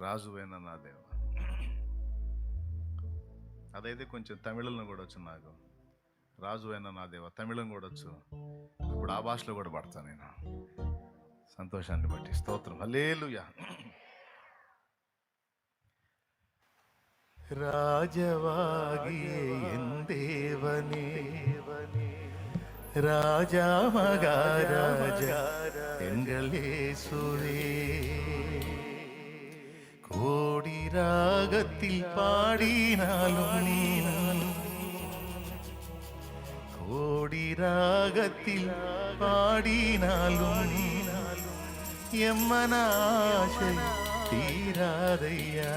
రాజువైన నా దేవ అదైతే కొంచెం తమిళంలో కూడా వచ్చు నాకు. రాజువైన నా దేవ తమిళం కూడా వచ్చు. ఇప్పుడు ఆ భాషలో కూడా పడతాను నేను. సంతోషాన్ని బట్టి. స్తోత్రం. హలేలుయా రాజవాగి దేవని. ರಾಜ ಮಗ ರಾಜ సురే ராகத்தில் பாடினாலும் கோடி ராகத்தில் பாடினாலும் எம்மனாசை தீராதையா?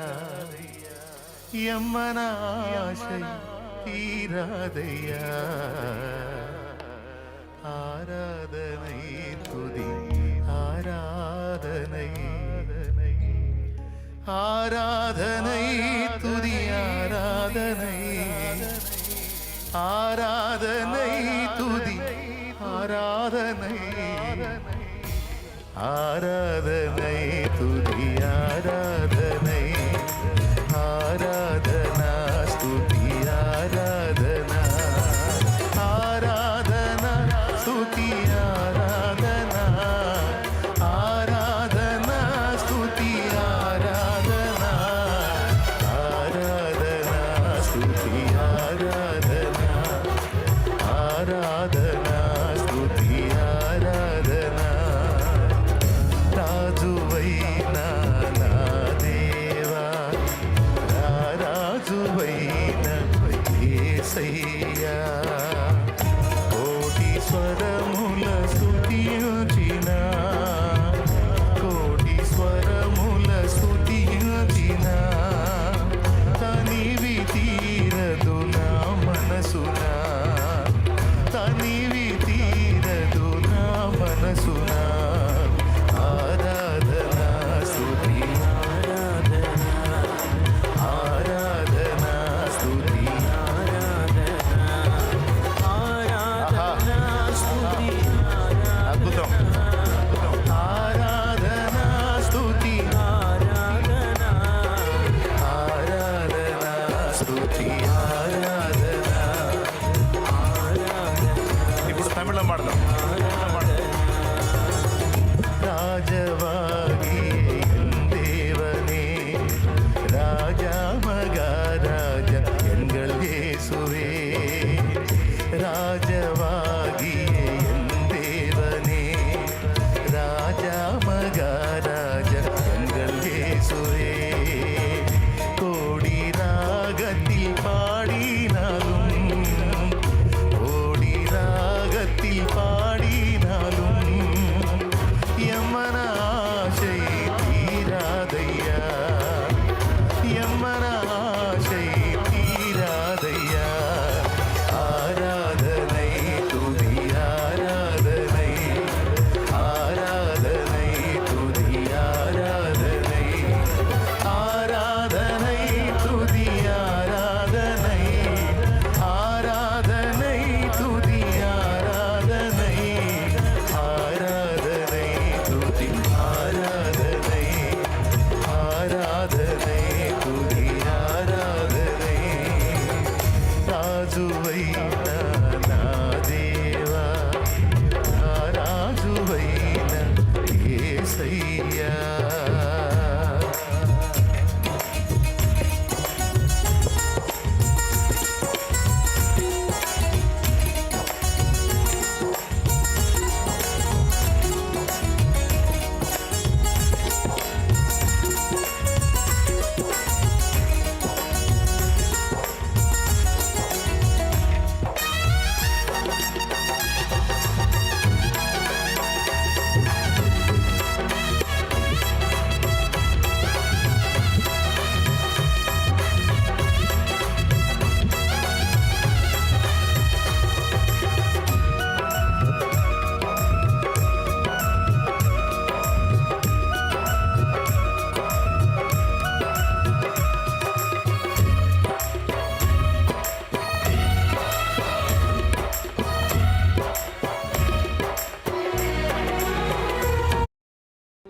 எம்மனாசை தீராதையா? ஆராதனை துதி ஆராதனை துதி ஆராதனை. ஆராதனை துதி ஆராதனை. ஆராதனை துதி ஆராதனை. ஆராதனா ஸ்துதி Aradhana. Aradhana ஸ்துதியா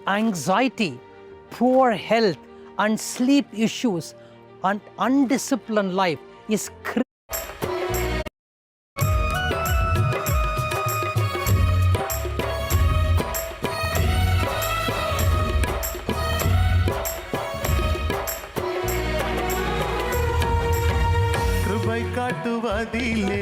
anxiety, poor health, and sleep issues, and undisciplined life is கட்டுவதிலே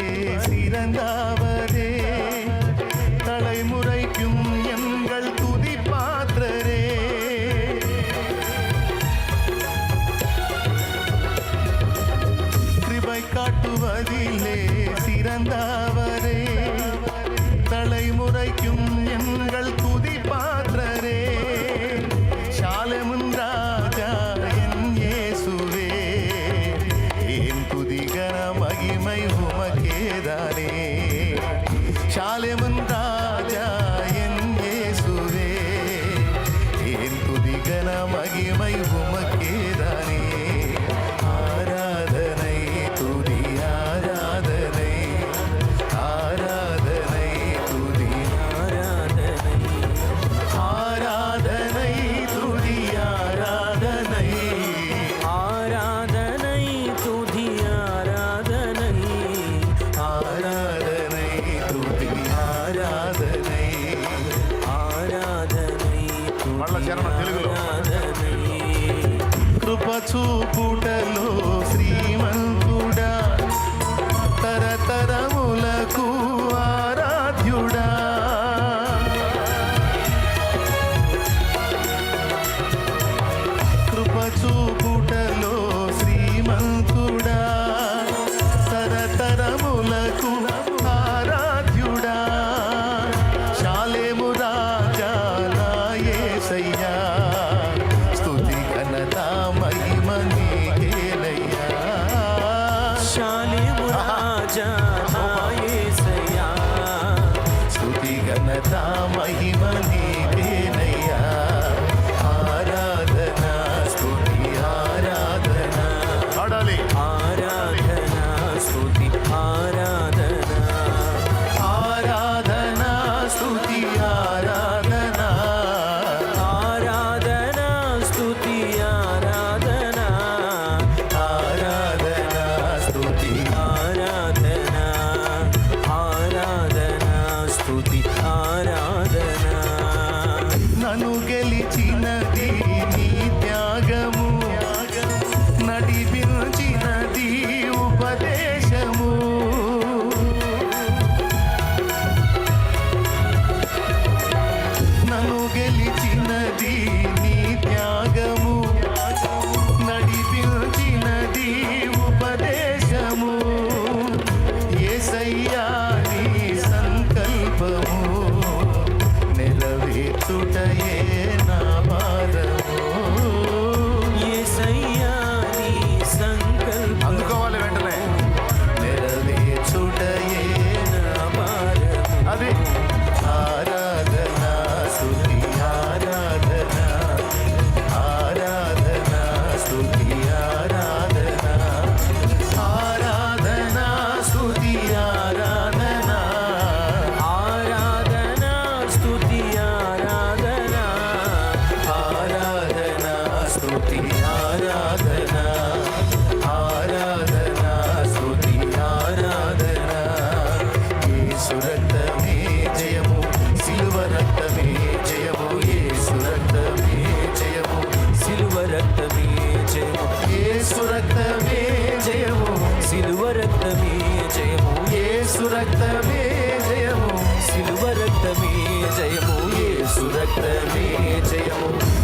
மகிமை உமக்கேதான்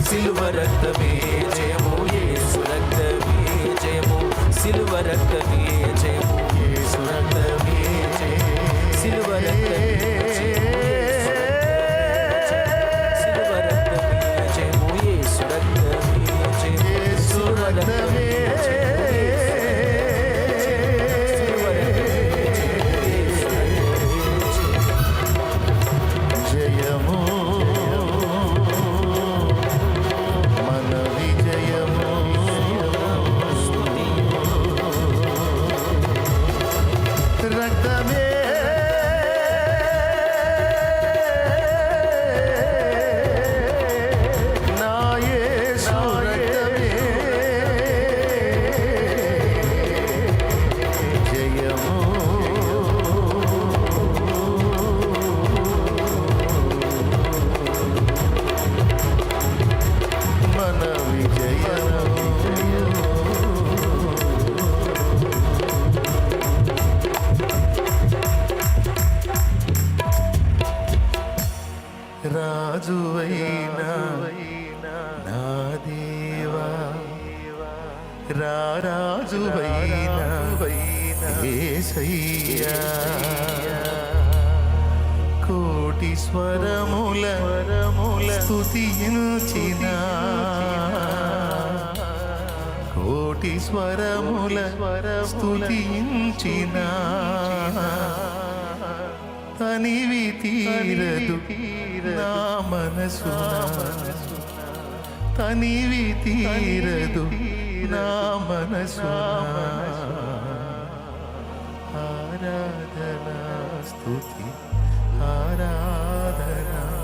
సిలువ రక్తమే. like that. కోటి స్వరముల స్తుతించిన కోటి స్వరముల స్తుతించిన తనివి తీరదు నా మనసు తనివి తీరదు నా మనసు ఆరాధనా స్థుతి ఆరాధనా.